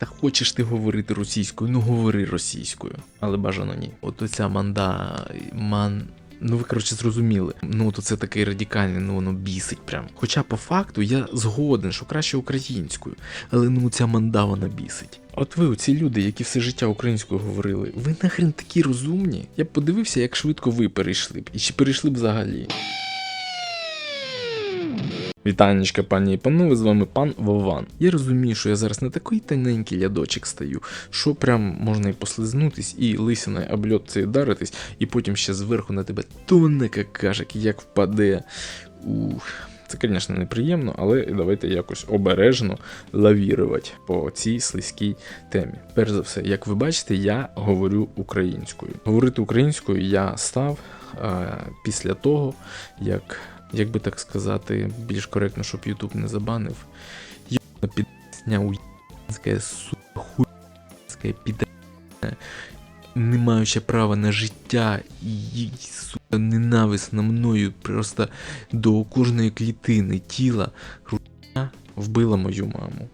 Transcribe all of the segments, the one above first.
Та хочеш ти говорити російською, ну говори російською, але бажано ні. От оця манда, ман. Ну, ви коротше зрозуміли. Ну, то це такий радикальний, ну воно бісить прям. Хоча по факту я згоден, що краще українською, але ну ця манда вона бісить. От ви, оці люди, які все життя українською говорили, ви нахрен такі розумні? Я б подивився, як швидко ви перейшли б, і чи перейшли б взагалі. Вітанечка, пані і панове, з вами пан Вован. Я розумію, що я зараз на такий тоненький лядочок стою, що прям можна і послизнутись, і лисяною обльот цей даритись, і потім ще зверху на тебе тонна какашок, як впаде. Ух. Це, звісно, неприємно, але давайте якось обережно лавірувати по цій слизькій темі. Перш за все, як ви бачите, я говорю українською. Говорити українською я став е, після того, як, як би так сказати, більш коректно, щоб Ютуб не забанив. Йобана підсня уєнська сука хуйська піде, не маюча права на життя і сука ненависна мною просто до кожної клітини тіла хуйня вбила мою маму.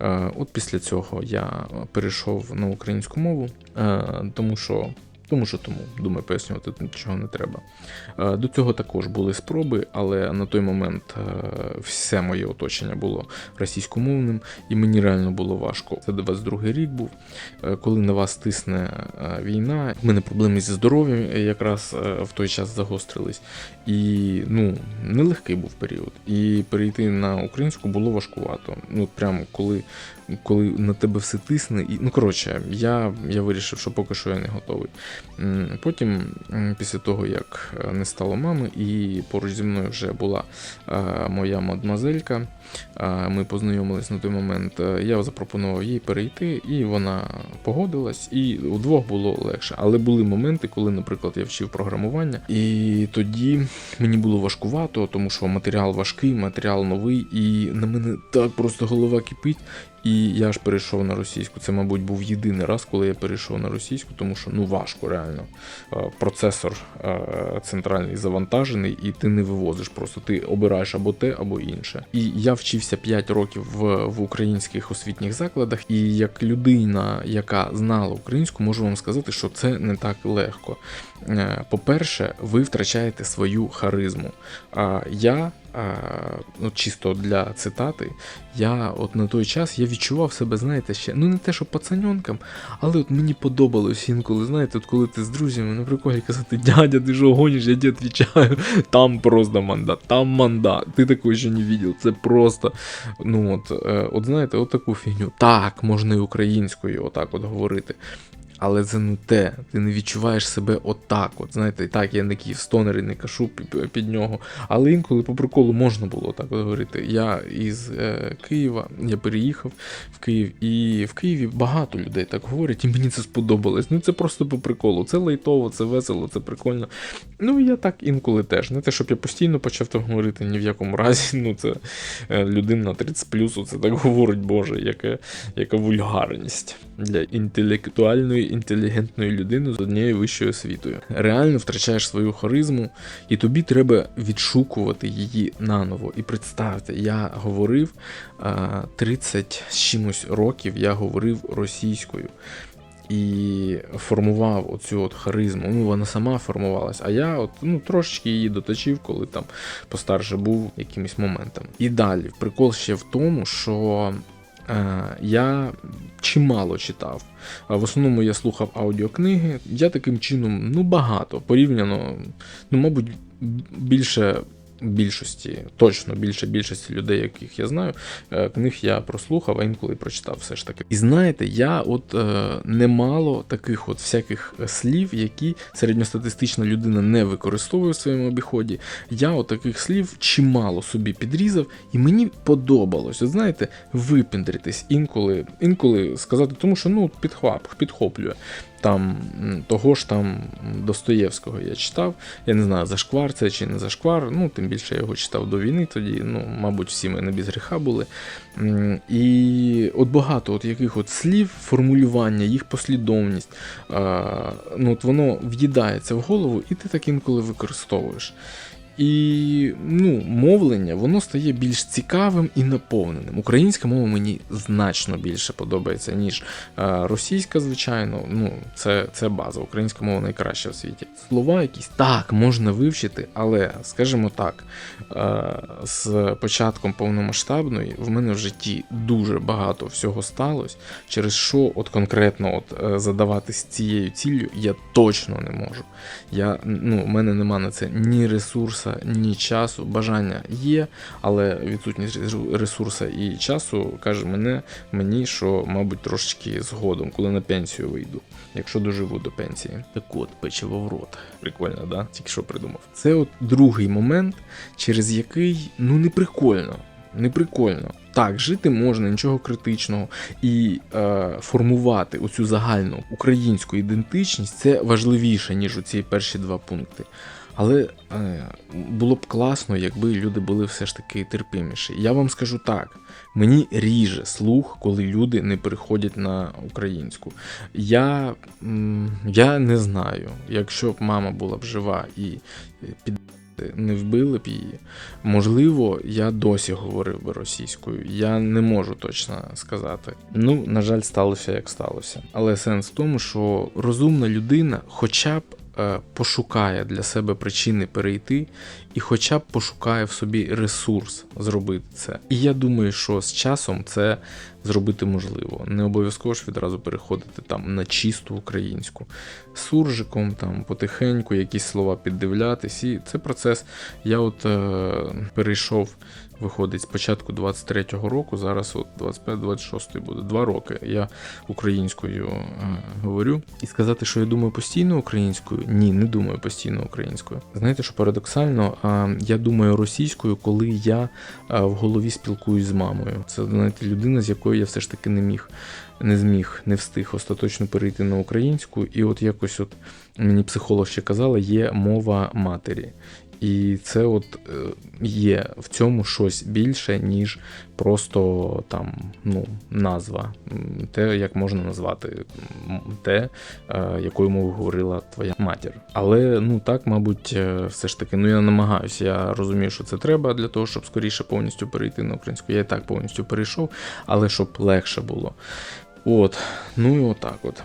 Е, От після цього я перейшов на українську мову, е, тому що. Тому що тому, думаю, пояснювати нічого не треба. Е, До цього також були спроби, але на той момент е, все моє оточення було російськомовним, і мені реально було важко. Це 22-й рік був, е, коли на вас тисне війна. У мене проблеми зі здоров'ям якраз в той час загострились. І ну, нелегкий був період. І перейти на українську було важкувато. Ну, прямо коли, коли на тебе все тисне. І, ну, коротше, я, я вирішив, що поки що я не готовий. Потім, після того, як е, не стало мами, і поруч зі мною вже була е, моя мадмазелька, ми познайомились на той момент. е, Я запропонував їй перейти, і вона погодилась, і удвох було легше. Але були моменти, коли, наприклад, я вчив програмування, і тоді мені було важкувато, тому що матеріал важкий, матеріал новий, і на мене так просто голова кипить. І я ж перейшов на російську. Це, мабуть, був єдиний раз, коли я перейшов на російську, тому що ну важко реально. Е, Процесор е, центральний завантажений, і ти не вивозиш. Просто ти обираєш або те, або інше. І я вчився 5 років в, в українських освітніх закладах. І як людина, яка знала українську, можу вам сказати, що це не так легко. Е, По-перше, ви втрачаєте свою харизму. А я. Ну, чисто для цитати, я от на той час я відчував себе, знаєте, ще ну не те, що пацаньонком, але от мені подобалось інколи, знаєте, от коли ти з друзями на приколі казати, дядя, ти що гониш, я тебе відповідаю, там просто манда, там манда, ти такого ще не бачив, це просто, ну от, е, от знаєте, от таку фігню. Так, можна і українською отак от говорити. Але це не те, ти не відчуваєш себе отак. От знаєте, так, я не київстонер і не кашу під нього. Але інколи по приколу можна було так говорити. Я із е, Києва, я переїхав в Київ, і в Києві багато людей так говорять, і мені це сподобалось. Ну це просто по приколу. Це лайтово, це весело, це прикольно. Ну я так інколи теж. Не те, щоб я постійно почав так говорити, ні в якому разі. Ну це е, людина 30 плюсу, це так говорить, Боже, яка, яка вульгарність для інтелектуальної, інтелігентної людини з однією вищою освітою. Реально втрачаєш свою харизму, і тобі треба відшукувати її наново. І представте, я говорив 30 з чимось років, я говорив російською. І формував оцю от харизму. Ну, вона сама формувалась, а я от, ну, трошечки її доточив, коли там постарше був якимось моментом. І далі, прикол ще в тому, що я чимало читав. В основному я слухав аудіокниги. Я таким чином ну багато порівняно, ну, мабуть, більше. Більшості, точно більше більшості людей, яких я знаю, е, книг я прослухав, а інколи прочитав все ж таки. І знаєте, я от е, немало таких от всяких слів, які середньостатистична людина не використовує в своєму обіході. Я от таких слів чимало собі підрізав, і мені подобалось, от знаєте, випіндритись інколи, інколи сказати, тому що ну підхвап, підхоплює. Там того ж там Достоєвського я читав. Я не знаю, зашквар це чи не зашквар. Ну, тим більше я його читав до війни тоді. Ну, мабуть, всі ми не без гріха були. І от багато от яких от слів, формулювання, їх послідовність, ну, от воно в'їдається в голову, і ти так інколи використовуєш. І ну, мовлення воно стає більш цікавим і наповненим. Українська мова мені значно більше подобається, ніж е, російська, звичайно. Ну, це, це база. Українська мова найкраща в світі. Слова якісь так можна вивчити, але скажімо так, е, з початком повномасштабної в мене в житті дуже багато всього сталося, через що от конкретно от е, задаватись цією ціллю я точно не можу. Я, ну, у мене нема на це ні ресурса, ні часу. Бажання є, але відсутність ресу- ресурса і часу каже мене, мені, що, мабуть, трошечки згодом, коли на пенсію вийду, якщо доживу до пенсії. Так от, печиво в рот. Прикольно, да? Тільки що придумав. Це от другий момент, через який ну не прикольно. Не прикольно. Так, жити можна, нічого критичного. І е, формувати оцю загальну українську ідентичність це важливіше, ніж оці перші два пункти. Але е, було б класно, якби люди були все ж таки терпиміші. Я вам скажу так: мені ріже слух, коли люди не переходять на українську. Я, я не знаю, якщо б мама була б жива і під не вбили б її. Можливо, я досі говорив би російською. Я не можу точно сказати. Ну, на жаль, сталося як сталося. Але сенс в тому, що розумна людина, хоча б е, пошукає для себе причини перейти, і хоча б пошукає в собі ресурс зробити це. І я думаю, що з часом це зробити можливо. Не обов'язково ж відразу переходити там на чисту українську. Суржиком, там потихеньку якісь слова піддивлятись. І це процес. Я от е, перейшов, виходить, з початку 23-го року, зараз от 25-26 буде. Два роки я українською е, говорю. І сказати, що я думаю постійно українською, ні, не думаю постійно українською. Знаєте, що парадоксально, я думаю російською, коли я е, в голові спілкуюсь з мамою. Це знаєте, людина, з якою я все ж таки не міг, не зміг, не встиг остаточно перейти на українську. І от якось от мені психолог ще казала, є мова матері. І це от е, є в цьому щось більше, ніж просто там ну, назва, те, як можна назвати те, е, якою мовою говорила твоя матір. Але ну так, мабуть, е, все ж таки, ну я намагаюся. Я розумію, що це треба для того, щоб скоріше повністю перейти на українську. Я і так повністю перейшов, але щоб легше було. От, ну і отак от.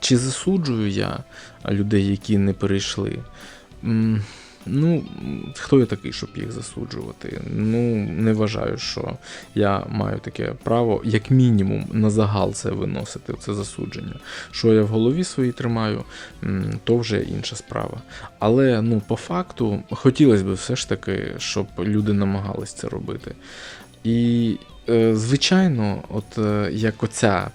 Чи засуджую я людей, які не перейшли? Ну, хто я такий, щоб їх засуджувати? Ну, не вважаю, що я маю таке право, як мінімум, на загал це виносити, це засудження. Що я в голові своїй тримаю, то вже інша справа. Але ну, по факту хотілося б все ж таки, щоб люди намагались це робити. І, е, звичайно, от е, як оця.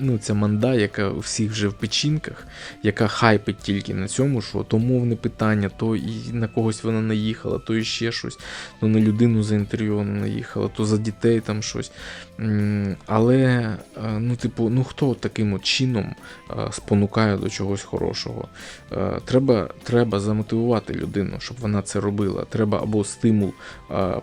Ну, ця манда, яка у всіх вже в печінках, яка хайпить тільки на цьому, що то мовне питання, то і на когось вона наїхала, то і ще щось, то на людину за інтерв'ю вона наїхала, то за дітей там щось. Але, е, ну, типу, ну хто таким чином е, спонукає до чогось хорошого? Е, Треба, треба замотивувати людину, щоб вона це робила. Треба або стимул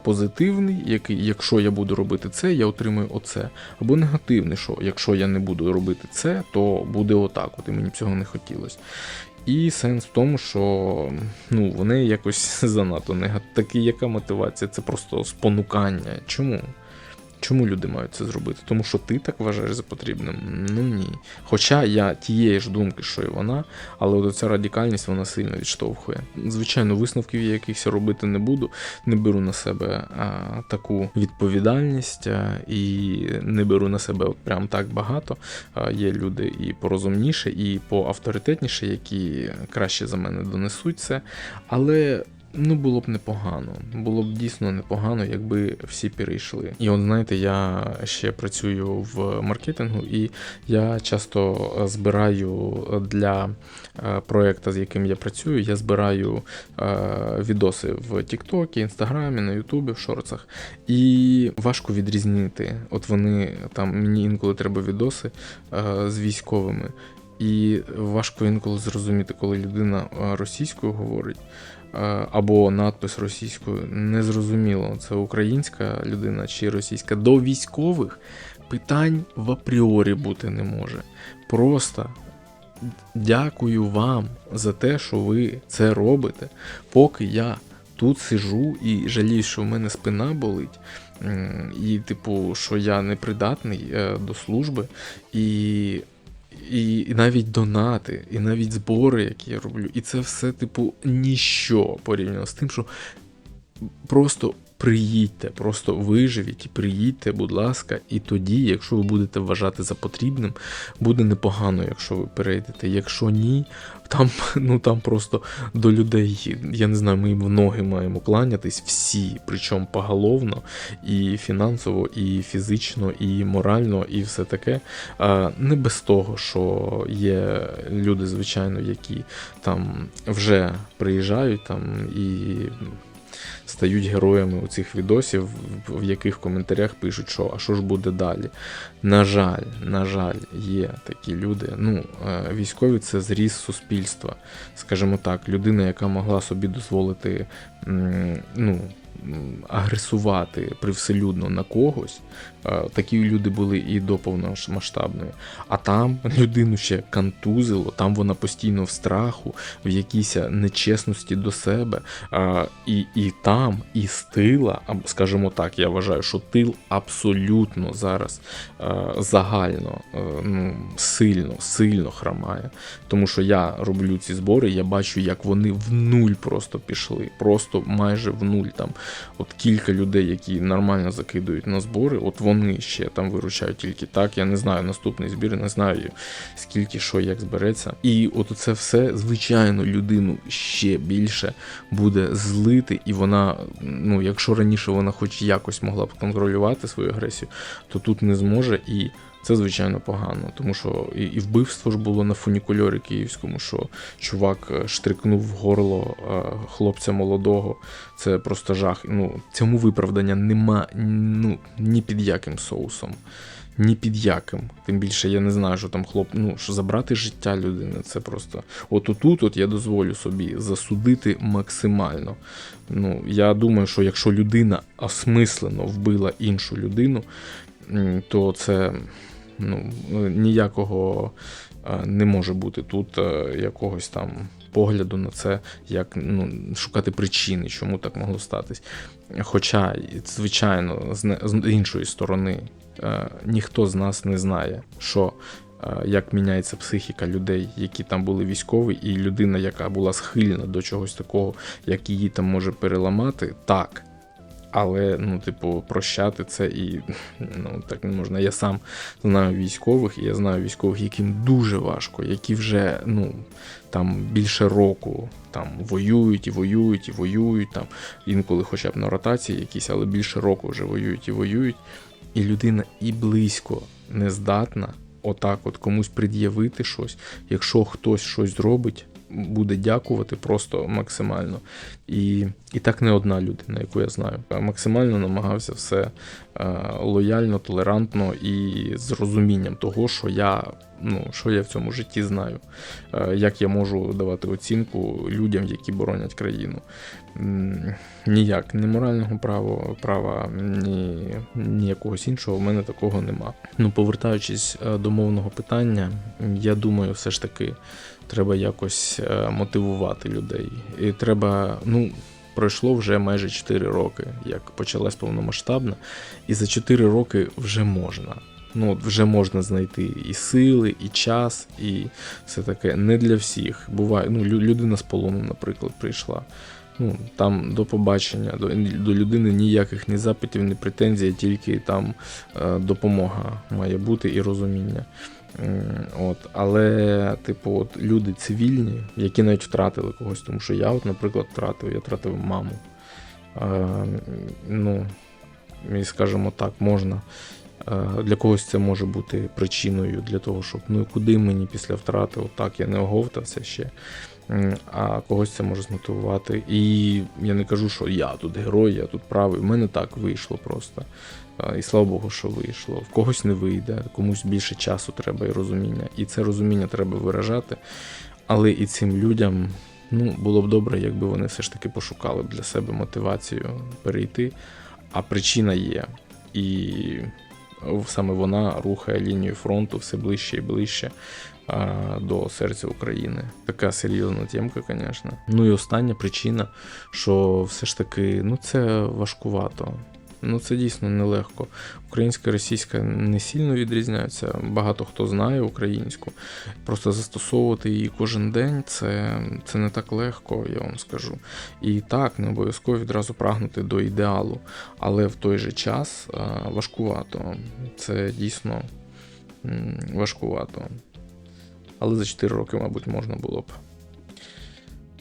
позитивний, який, якщо я буду робити це, я отримую оце. Або негативний, що якщо я не буду робити це, то буде отак. От і мені цього не хотілося. І сенс в тому, що ну, вони якось занадто негативні. Такі, яка мотивація? Це просто спонукання. Чому? Чому люди мають це зробити? Тому що ти так вважаєш за потрібним? Ну ні. Хоча я тієї ж думки, що і вона, але от ця радикальність вона сильно відштовхує. Звичайно, висновків я якихось робити не буду, не беру на себе а, таку відповідальність а, і не беру на себе от прям так багато. А, є люди і порозумніше, і поавторитетніше, які краще за мене донесуть це. Але Ну, було б непогано. Було б дійсно непогано, якби всі перейшли. І от знаєте, я ще працюю в маркетингу, і я часто збираю для е, проєкту, з яким я працюю, я збираю е, відоси в Тіктокі, Інстаграмі, на Ютубі, в шорцах. І важко відрізнити. От вони там мені інколи треба відоси е, з військовими. І важко інколи зрозуміти, коли людина російською говорить або надпис російською. Незрозуміло, це українська людина чи російська. До військових питань в апріорі бути не може. Просто дякую вам за те, що ви це робите, поки я тут сижу і жалію, що в мене спина болить. І, типу, що я непридатний е, до служби, і, і, і навіть донати, і навіть збори, які я роблю. І це все, типу, ніщо порівняно з тим, що просто приїдьте, просто виживіть і приїдьте, будь ласка, і тоді, якщо ви будете вважати за потрібним, буде непогано, якщо ви перейдете. Якщо ні, там, ну, там просто до людей, я не знаю, ми в ноги маємо кланятись всі, причому поголовно, і фінансово, і фізично, і морально, і все таке. Не без того, що є люди, звичайно, які там вже приїжджають там і стають героями у цих відосів, в- яких в коментарях пишуть, що а що ж буде далі. На жаль, на жаль, є такі люди. Ну, е, військові це зріз суспільства. Скажімо так, людина, яка могла собі дозволити ну, агресувати привселюдно на когось. Такі люди були і до повномасштабної. А там людину ще контузило, там вона постійно в страху, в якійсь нечесності до себе. І, і там, і з тила, скажімо так, я вважаю, що тил абсолютно зараз загально е, ну, сильно, сильно хромає. Тому що я роблю ці збори, я бачу, як вони в нуль просто пішли. Просто майже в нуль. Там от кілька людей, які нормально закидують на збори, от вони ще там виручають тільки так. Я не знаю наступний збір, не знаю скільки що як збереться. І от це все, звичайно, людину ще більше буде злити, і вона, ну, якщо раніше вона хоч якось могла б контролювати свою агресію, то тут не зможе і. Це звичайно погано, тому що і, і вбивство ж було на фунікульорі київському, що чувак е, штрикнув в горло е, хлопця молодого. Це просто жах. Ну, цьому виправдання нема ну, ні під яким соусом. Ні під яким. Тим більше я не знаю, що там хлоп, ну що забрати життя людини, це просто. От отут от я дозволю собі засудити максимально. Ну, я думаю, що якщо людина осмислено вбила іншу людину, то це ну, ніякого е, не може бути тут е, якогось там погляду на це, як ну, шукати причини, чому так могло статись. Хоча, звичайно, з, іншої сторони, е, ніхто з нас не знає, що. е, Як міняється психіка людей, які там були військові, і людина, яка була схильна до чогось такого, як її там може переламати, так. Але, ну, типу, прощати це і ну, так не можна. Я сам знаю військових, і я знаю військових, яким дуже важко, які вже ну, там більше року там воюють і воюють і воюють. Там, інколи хоча б на ротації якісь, але більше року вже воюють і воюють. І людина і близько не здатна отак от комусь пред'явити щось. Якщо хтось щось зробить, буде дякувати просто максимально. І, і так не одна людина, яку я знаю. Максимально намагався все е, лояльно, толерантно і з розумінням того, що я, ну, що я в цьому житті знаю, е, як я можу давати оцінку людям, які боронять країну. Ніяк, ні морального права, права, ні, ні якогось іншого, в мене такого нема. Ну, повертаючись е, до мовного питання, я думаю, все ж таки треба якось е, мотивувати людей. І треба, ну, пройшло вже майже 4 роки, як почалась повномасштабна, і за 4 роки вже можна. Ну, вже можна знайти і сили, і час, і все таке. Не для всіх. Буває, ну, лю- людина з полону, наприклад, прийшла. Ну, там до побачення, до, до людини ніяких ні запитів, ні претензій, тільки там е, допомога має бути і розуміння. От, але, типу, от люди цивільні, які навіть втратили когось, тому що я, от, наприклад, втратив, я втратив маму. Е, ну, скажімо так, можна. Е, Для когось це може бути причиною для того, щоб ну куди мені після втрати, отак я не оговтався ще. А когось це може змотивувати. І я не кажу, що я тут герой, я тут правий. У мене так вийшло просто. І слава Богу, що вийшло. В когось не вийде, комусь більше часу треба і розуміння. І це розуміння треба виражати. Але і цим людям ну, було б добре, якби вони все ж таки пошукали б для себе мотивацію перейти. А причина є. І саме вона рухає лінію фронту все ближче і ближче а, до серця України. Така серйозна тємка, звісно. Ну і остання причина, що все ж таки ну це важкувато. Ну це дійсно нелегко. Українська і російська не сильно відрізняються. Багато хто знає українську. Просто застосовувати її кожен день це, це не так легко, я вам скажу. І так, не обов'язково відразу прагнути до ідеалу, але в той же час важкувато. Це дійсно важкувато. Але за 4 роки, мабуть, можна було б.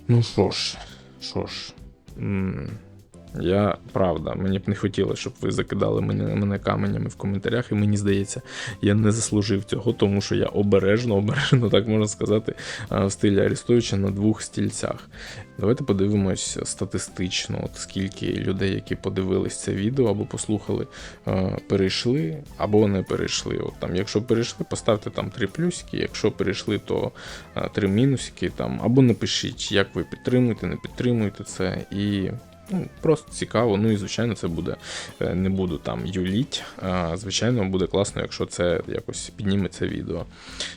Ну що ж, що ж. Я правда, мені б не хотілося, щоб ви закидали мене, мене каменями в коментарях, і мені здається, я не заслужив цього, тому що я обережно, обережно, так можна сказати, в стилі Арестовича на двох стільцях. Давайте подивимось статистично, от скільки людей, які подивились це відео або послухали, е, перейшли або не перейшли. От там, якщо перейшли, поставте там три плюсики, якщо перейшли, то е, три мінусики там, або напишіть, як ви підтримуєте, не підтримуєте це. І ну, просто цікаво. Ну і звичайно, це буде. е, Не буду там юліть. Звичайно, буде класно, якщо це якось підніме це відео.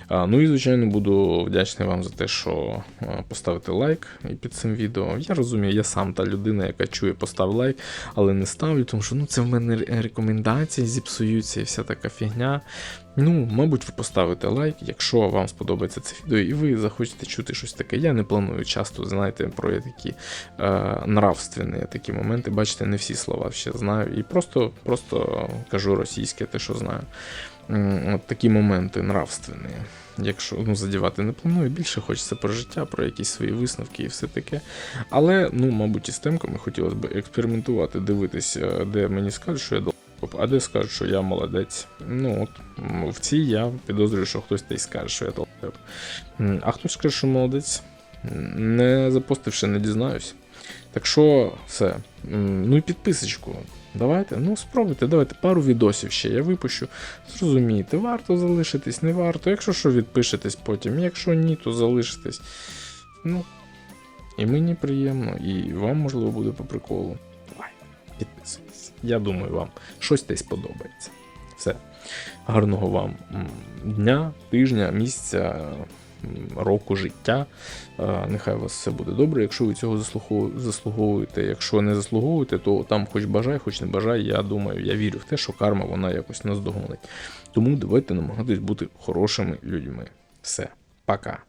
Ну і звичайно, буду вдячний вам за те, що е, поставите лайк під цим відео. Я розумію, я сам та людина, яка чує, постав лайк, але не ставлю, тому що ну, це в мене рекомендації зіпсуються і вся така фігня. Ну, мабуть, ви поставите лайк, якщо вам сподобається це відео, і ви захочете чути щось таке. Я не планую часто, знаєте, про такі е, нравственні такі моменти. Бачите, не всі слова ще знаю. І просто, просто кажу російське, те, що знаю. От такі моменти нравственні. Якщо ну, задівати не планую, більше хочеться про життя, про якісь свої висновки і все таке. Але, ну, мабуть, із темками хотілося б експериментувати, дивитись, е, де мені скажуть, що я долбоєб, а де скажуть, що я молодець. Ну от в цій я підозрюю, що хтось десь скаже, що я долбоєб. А хтось скаже, що молодець. Не запостивши, не дізнаюсь. Так що все. Ну і підписочку. Давайте, ну спробуйте, давайте пару відосів ще я випущу. Зрозумієте, варто залишитись, не варто. Якщо що, відпишетесь потім. Якщо ні, то залишитесь. Ну, і мені приємно, і вам, можливо, буде по приколу. Підписуйтесь. Я думаю, вам щось десь подобається. Все. Гарного вам дня, тижня, місяця, року життя. Нехай у вас все буде добре. Якщо ви цього заслуговуєте, якщо не заслуговуєте, то там хоч бажай, хоч не бажай. Я думаю, я вірю в те, що карма вона якось нас догонить. Тому давайте намагатись бути хорошими людьми. Все, пока.